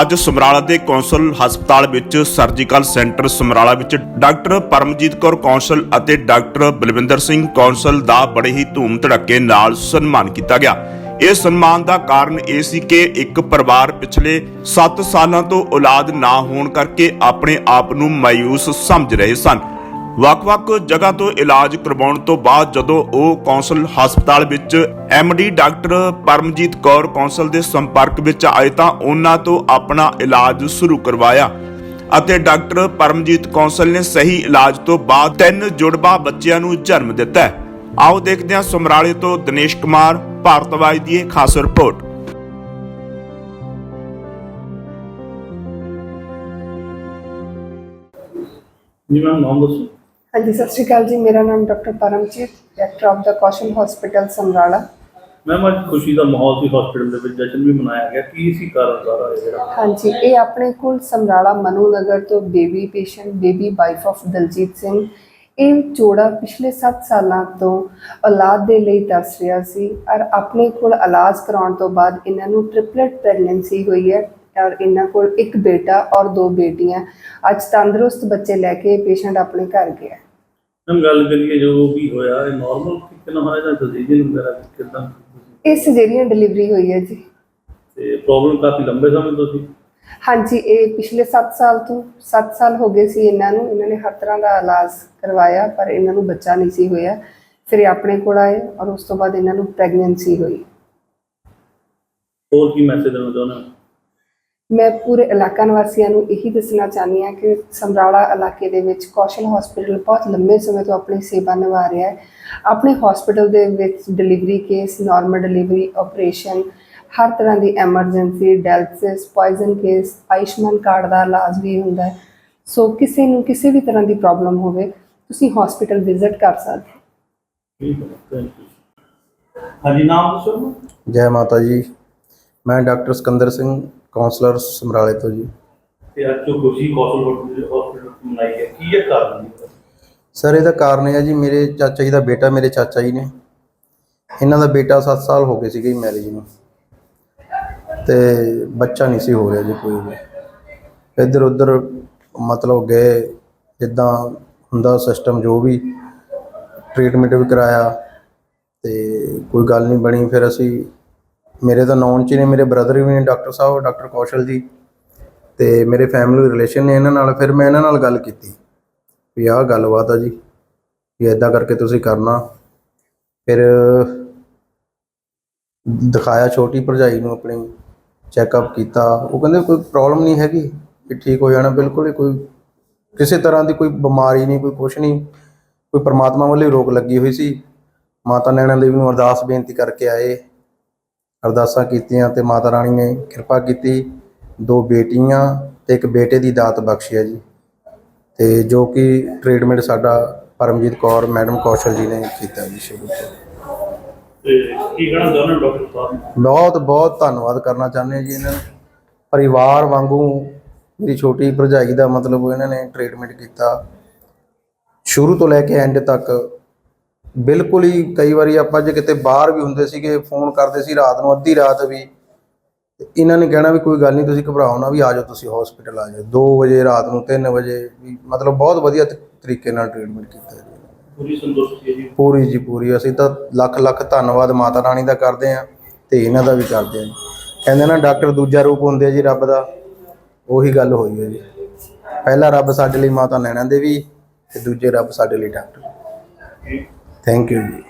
ਅੱਜ ਸਮਰਾਲਾ ਦੇ ਕੌਂਸਲ ਹਸਪਤਾਲ ਵਿੱਚ ਸਰਜੀਕਲ ਸੈਂਟਰ ਸਮਰਾਲਾ ਵਿੱਚ ਡਾਕਟਰ ਪਰਮਜੀਤ ਕੌਰ ਕੌਂਸਲ ਅਤੇ ਡਾਕਟਰ ਬਲਵਿੰਦਰ ਸਿੰਘ ਕੌਂਸਲ ਦਾ ਬੜੇ ਹੀ ਧੂਮ ਧੜੱਕੇ ਨਾਲ ਸਨਮਾਨ ਕੀਤਾ ਗਿਆ। ਇਹ ਸਨਮਾਨ ਦਾ ਕਾਰਨ ਇਹ ਸੀ ਕਿ ਇੱਕ ਪਰਿਵਾਰ ਪਿਛਲੇ 7 ਸਾਲਾਂ ਤੋਂ ਔਲਾਦ ਨਾ ਹੋਣ ਕਰਕੇ ਆਪਣੇ ਆਪ ਨੂੰ ਮਾਇੂਸ ਸਮਝ ਰਹੇ ਸਨ। ਵੱਖ-ਵੱਖ ਜਗ੍ਹਾ ਤੋਂ ਇਲਾਜ ਕਰਵਾਉਣ ਤੋਂ ਬਾਅਦ ਜਦੋਂ ਉਹ ਕੌਂਸਲ ਹਸਪਤਾਲ ਵਿੱਚ ਡੀ ਡਾਕਟਰ ਪਰਮਜੀਤ ਕੌਰ ਕੌਂਸਲ ਦੇ ਸੰਪਰਕ ਵਿੱਚ ਆਏ ਤਾਂ ਉਹਨਾਂ ਤੋਂ ਆਪਣਾ ਇਲਾਜ ਸ਼ੁਰੂ ਕਰਵਾਇਆ ਅਤੇ ਡਾਕਟਰ ਪਰਮਜੀਤ ਕੌਂਸਲ ਨੇ ਸਹੀ ਇਲਾਜ ਤੋਂ ਬਾਅਦ ਤਿੰਨ ਜੁੜਵਾ ਬੱਚਿਆਂ ਨੂੰ ਜਨਮ ਦਿੱਤਾ ਆਓ ਦੇਖਦੇ ਹਾਂ ਸਮਰਾਲੇ ਤੋਂ ਦਿਨੇਸ਼ ਕੁਮਾਰ ਭਾਰਤਵਾਜ ਦੀ ਇਹ ਖਾਸ ਰਿਪੋਰਟ। ਜੀ, ਮੈਮ, ਨਾਮ ਦੱਸੋ। ਹਾਂਜੀ ਸਤਿ ਸ਼੍ਰੀ ਅਕਾਲ ਜੀ। ਮੇਰਾ ਨਾਮ doctor Paramjit director of the Kaushal hospital Samrala. Ma'am ਅੱਜ ਖੁਸ਼ੀ ਦਾ ਮਾਹੌਲ ਸੀ ਹਸਪੀਟਲ ਦੇ ਵਿੱਚ ਜਸ਼ਨ ਵੀ ਮਨਾਇਆ ਗਿਆ। ਕੀ ਸੀ ਕਾਰਨ ਸਾਰਾ ਇਹ ਜਿਹੜਾ? ਹਾਂਜੀ ਇਹ ਆਪਣੇ ਕੋਲ ਸਮਰਾਲਾ ਮਨੂ ਨਗਰ ਤੋਂ baby patient Baby wife of Daljit Singh. ਇਹ ਜੋੜਾ ਪਿਛਲੇ 7 ਸਾਲਾਂ ਤੋਂ ਔਲਾਦ ਦੇ ਲਈ ਤਰਸ ਰਿਹਾ ਸੀ ਔਰ ਆਪਣੇ ਕੋਲ ਇਲਾਜ ਕਰਾਉਣ ਤੋਂ ਬਾਅਦ ਇਹਨਾਂ ਨੂੰ ਟ੍ਰਿਪਲੇਟ ਪ੍ਰੈਗਨੈਂਸੀ ਹੋਈ ਹੈ। ਔਰ ਇਹਨਾਂ ਕੋਲ ਇੱਕ ਬੇਟਾ ਔਰ ਦੋ ਬੇਟੀਆਂ। ਅੱਜ ਤੰਦਰੁਸਤ ਬੱਚੇ ਲੈ ਕੇ ਪੇਸ਼ੈਂਟ ਆਪਣੇ ਘਰ ਗਿਆ। ਮੈਮ ਗੱਲ ਕਰੀਏ ਜੋ ਵੀ ਹੋਇਆ ਇਹ ਨਾਰਮਲ ਕਿੰਨਾ ਹੋਇਆ ਜਾਂ ਡਿਸੀਜਨ ਵਗੈਰਾ ਕਿਦਾਂ? ਇਹ ਸਿਜੇਰੀਅਨ ਡਿਲੀਵਰੀ ਹੋਈ ਹੈ ਜੀ। ਤੇ ਪ੍ਰੋਬਲਮ ਕਾਫੀ ਲੰਬੇ ਸਮੇਂ ਤੋਂ ਸੀ। ਹਾਂਜੀ ਇਹ ਪਿਛਲੇ 7 ਸਾਲ ਤੋਂ 7 ਸਾਲ ਹੋ ਗਏ ਸੀ ਇਹਨਾਂ ਨੂੰ। ਇਹਨਾਂ ਨੇ ਹਰ ਤਰ੍ਹਾਂ ਦਾ ਇਲਾਜ ਕਰਵਾਇਆ ਪਰ ਇਹਨਾਂ ਨੂੰ ਬੱਚਾ ਨਹੀਂ ਸੀ ਹੋਇਆ। ਫਿਰ ਇਹ ਆਪਣੇ ਕੋਲ ਆਏ ਔਰ ਉਸ ਤੋਂ ਬਾਅਦ ਇਹਨਾਂ ਨੂੰ ਪ੍ਰੈਗਨੈਂਸੀ ਹੋਈ। ਹੋਰ ਕੀ ਮੈਸੇਜ ਦੇਣਾ ਚਾਹੁੰਦੇ ਹੋ? ਮੈਂ ਪੂਰੇ ਇਲਾਕਾ ਨਿਵਾਸੀਆਂ ਨੂੰ ਇਹੀ ਦੱਸਣਾ ਚਾਹੁੰਦੀ ਹਾਂ ਕਿ ਸਮਰਾਲਾ ਇਲਾਕੇ ਦੇ ਵਿੱਚ ਕੌਸ਼ਲ ਹਸਪੀਟਲ ਬਹੁਤ ਲੰਬੇ ਸਮੇਂ ਤੋਂ ਆਪਣੀ ਸੇਵਾ ਨਿਭਾ ਰਿਹਾ ਹੈ। ਆਪਣੇ ਹਸਪੀਟਲ ਦੇ ਵਿੱਚ delivery case normal delivery operation ਹਰ ਤਰ੍ਹਾਂ ਦੀ emergency dialysis poison case Ayushman card ਦਾ ਇਲਾਜ ਵੀ ਹੁੰਦਾ ਹੈ। ਸੋ ਕਿਸੇ ਨੂੰ ਕਿਸੇ ਵੀ ਤਰ੍ਹਾਂ ਦੀ ਪ੍ਰੋਬਲਮ ਹੋਵੇ ਤੁਸੀਂ ਹਸਪੀਟਲ ਵਿਜ਼ਿਟ ਕਰ ਸਕਦੇ ਹੋ। ਠੀਕ ਹੈ ਥੈਂਕ ਯੂ ਹਾਂਜੀ ਨਾਮ ਦੱਸੋ। ਜੈ ਮਾਤਾ ਜੀ। ਮੈਂ ਡਾਕਟਰ ਸਿਕੰਦਰ ਸਿੰਘ ਕਾਉਂਸਲਰ ਸਮਰਾਲੇ ਤੋਂ ਜੀ। ਤੇ ਅੱਜ ਜੋ ਖੁਸ਼ੀ ਕੌਸ਼ਲ ਹਸਪੀਟਲ ਮਨਾਈ ਹੈ ਕੀ ਇਹ ਕਾਰਨ ਹੈ? ਸਰ ਇਹਦਾ ਕਾਰਨ ਇਹ ਹੈ ਜੀ ਮੇਰੇ ਚਾਚਾ ਜੀ ਦਾ ਬੇਟਾ ਮੇਰੇ ਚਾਚਾ ਜੀ ਨੇ। ਇਹਨਾਂ ਦਾ ਬੇਟਾ 7 ਸਾਲ ਹੋ ਗਏ ਸੀਗੇ ਮੈਰਿਜ ਨੂੰ। ਤੇ ਬੱਚਾ ਨਹੀਂ ਸੀ ਹੋ ਰਿਹਾ ਜੀ ਕੋਈ ਵੀ। ਇੱਧਰ ਉੱਧਰ ਮਤਲਬ ਗਏ ਜਿੱਦਾਂ ਹੁੰਦਾ ਸਿਸਟਮ ਜੋ ਵੀ ਟ੍ਰੀਟਮੈਂਟ ਵੀ ਕਰਾਇਆ ਤੇ ਕੋਈ ਗੱਲ ਨਹੀਂ ਬਣੀ ਫਿਰ ਅਸੀਂ ਮੇਰੇ ਤਾਂ ਨੌਨ ਚ ਹੀ ਨੇ, ਮੇਰੇ ਬ੍ਰਦਰ ਵੀ ਨੇ, ਡਾਕਟਰ ਸਾਹਿਬ, ਡਾਕਟਰ ਕੌਸ਼ਲ ਜੀ ਤੇ ਮੇਰੇ ਫੈਮਿਲੀ ਰਿਲੇਸ਼ਨ ਨੇ ਇਹਨਾਂ ਨਾਲ, ਫਿਰ ਮੈਂ ਇਹਨਾਂ ਨਾਲ ਗੱਲ ਕੀਤੀ ਵੀ ਆਹ ਗੱਲਬਾਤ ਆ ਜੀ, ਵੀ ਐਦਾਂ ਕਰਕੇ ਤੁਸੀਂ ਕਰਨਾ। ਫਿਰ ਦਿਖਾਇਆ ਛੋਟੀ ਭਰਜਾਈ ਨੂੰ ਆਪਣੀ ਚੈੱਕਅਪ ਕੀਤਾ, ਉਹ ਕਹਿੰਦੇ ਕੋਈ ਪ੍ਰੋਬਲਮ ਨਹੀਂ ਹੈਗੀ, ਵੀ ਠੀਕ ਹੋ ਜਾਣਾ ਬਿਲਕੁਲ ਹੀ, ਕੋਈ ਕਿਸੇ ਤਰ੍ਹਾਂ ਦੀ ਕੋਈ ਬਿਮਾਰੀ ਨਹੀਂ, ਕੋਈ ਕੁਛ ਨਹੀਂ, ਕੋਈ ਪਰਮਾਤਮਾ ਵੱਲੋਂ ਹੀ ਰੋਗ ਲੱਗੀ ਹੋਈ ਸੀ। ਮਾਤਾ ਨੈਣਾ ਦੇਵੀ ਨੂੰ ਅਰਦਾਸ ਬੇਨਤੀ ਕਰਕੇ ਆਏ। ਅਰਦਾਸਾਂ ਕੀਤੀਆਂ ਤੇ ਮਾਤਾ ਰਾਣੀ ਨੇ ਕਿਰਪਾ ਕੀਤੀ। ਦੋ ਬੇਟੀਆਂ ਤੇ ਇੱਕ ਬੇਟੇ ਦੀ ਦਾਤ ਬਖਸ਼ਿਆ ਜੀ। ਤੇ ਜੋ ਕਿ ਟ੍ਰੀਟਮੈਂਟ ਸਾਡਾ ਪਰਮਜੀਤ ਕੌਰ ਮੈਡਮ ਕੌਸ਼ਲ ਜੀ ਨੇ ਕੀਤਾ ਜੀ ਸ਼ੁਰੂ ਤੋਂ। ਤੇ ਕੀ ਕਹਿਣਾ ਚਾਹੁੰਦੇ ਹੋ ਡਾਕਟਰ ਸਾਹਿਬ? ਬਹੁਤ ਬਹੁਤ ਧੰਨਵਾਦ ਕਰਨਾ ਚਾਹੁੰਦੇ ਹਾਂ ਜੀ ਇਹਨਾਂ ਨੂੰ। ਪਰਿਵਾਰ ਵਾਂਗੂ ਮੇਰੀ ਛੋਟੀ ਭਰਜਾਈ ਦਾ ਮਤਲਬ ਇਹਨਾਂ ਨੇ ਟ੍ਰੀਟਮੈਂਟ ਕੀਤਾ। ਸ਼ੁਰੂ ਤੋਂ ਲੈ ਕੇ ਐਂਡ ਤੱਕ ਬਿਲਕੁਲ ਹੀ ਕਈ ਵਾਰੀ ਆਪਾਂ ਜੇ ਕਿਤੇ ਬਾਹਰ ਵੀ ਹੁੰਦੇ ਸੀਗੇ ਫੋਨ ਕਰਦੇ ਸੀ ਰਾਤ ਨੂੰ ਅੱਧੀ ਰਾਤ ਵੀ ਤੇ ਇਹਨਾਂ ਨੇ ਕਹਿਣਾ ਵੀ ਕੋਈ ਗੱਲ ਨਹੀਂ ਤੁਸੀਂ ਘਬਰਾਓ ਨਾ ਵੀ ਆ ਜਾਓ ਤੁਸੀਂ ਹਸਪੀਟਲ ਆ ਜਾਓ। 2 ਵਜੇ ਰਾਤ ਨੂੰ 3 ਵਜੇ ਵੀ ਮਤਲਬ ਬਹੁਤ ਵਧੀਆ ਤ- ਤਰੀਕੇ ਨਾਲ ਟ੍ਰੀਟਮੈਂਟ ਕੀਤਾ ਜੀ। ਪੂਰੀ ਸੰਤੁਸ਼ਟੀ ਹੈ ਜੀ? ਪੂਰੀ ਜੀ ਪੂਰੀ ਅਸੀਂ ਤਾਂ ਲੱਖ ਲੱਖ ਧੰਨਵਾਦ ਮਾਤਾ ਰਾਣੀ ਦਾ ਕਰਦੇ ਆਂ ਤੇ ਇਹਨਾਂ ਦਾ ਵੀ ਕਰਦੇ ਆਂ ਜੀ ਕਹਿੰਦੇ ਨਾ ਡਾਕਟਰ ਦੂਜਾ ਰੂਪ ਹੁੰਦੇ ਆ ਜੀ ਰੱਬ ਦਾ ਉਹੀ ਗੱਲ ਹੋਈ ਹੈ ਜੀ। ਪਹਿਲਾ ਰੱਬ ਸਾਡੇ ਲਈ ਮਾਤਾ ਨੈਣਾ ਦੇਵੀ ਤੇ ਦੂਜੇ ਰੱਬ ਸਾਡੇ ਲਈ ਡਾਕਟਰ। ਥੈਂਕ ਯੂ ਜੀ